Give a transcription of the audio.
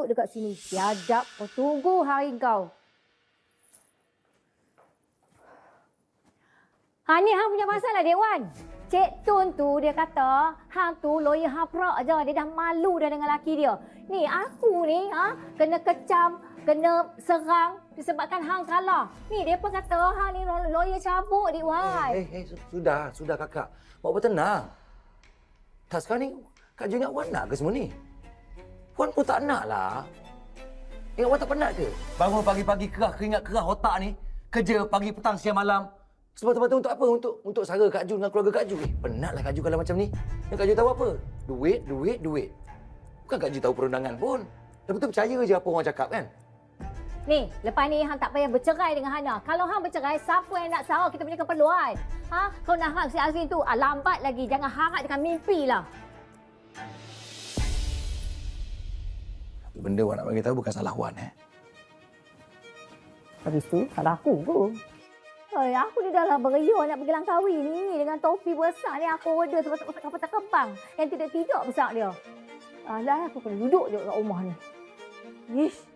patut dekat sini. Biadab kau tunggu hari kau. Ha ni hang punya masalah Dek Wan. Cik Tun tu dia kata hang tu lawyer hang prak je. Dia dah malu dah dengan laki dia. Ni aku ni ha kena kecam, kena serang disebabkan hang kalah. Ni dia pun kata hang ni lawyer cabut Dek Wan. Eh, eh, su- sudah, sudah kakak. Mak bertenang. Tak sekarang ni, Kak Jo ingat Wan nak ke semua ni? Wan pun tak nak lah. Ingat Wan tak penat ke? Bangun pagi-pagi kerah, keringat kerah otak ni. Kerja pagi, petang, siang, malam. Semata-mata untuk apa? Untuk untuk sara Kak Ju dengan keluarga Kak Ju. Eh, penatlah Kak Ju kalau macam ni. Yang Kak Ju tahu apa? Duit, duit, duit. Bukan Kak Ju tahu perundangan pun. Dah betul percaya je apa orang cakap kan? Ni, lepas ni hang tak payah bercerai dengan Hana. Kalau hang bercerai, siapa yang nak sahur kita punya keperluan? Ha? Kau nak harap si Azrin tu, ah, lambat lagi. Jangan harap dengan mimpi lah. Benda Wan nak bagi tahu bukan salah Wan eh. Habis tu, salah aku pun. Ay, aku ni dah lah beria nak pergi Langkawi ni. Dengan topi besar ni aku order sebab tak kapal tak kembang. Yang tidak-tidak besar dia. Alah, aku kena duduk je kat rumah ni. Ish.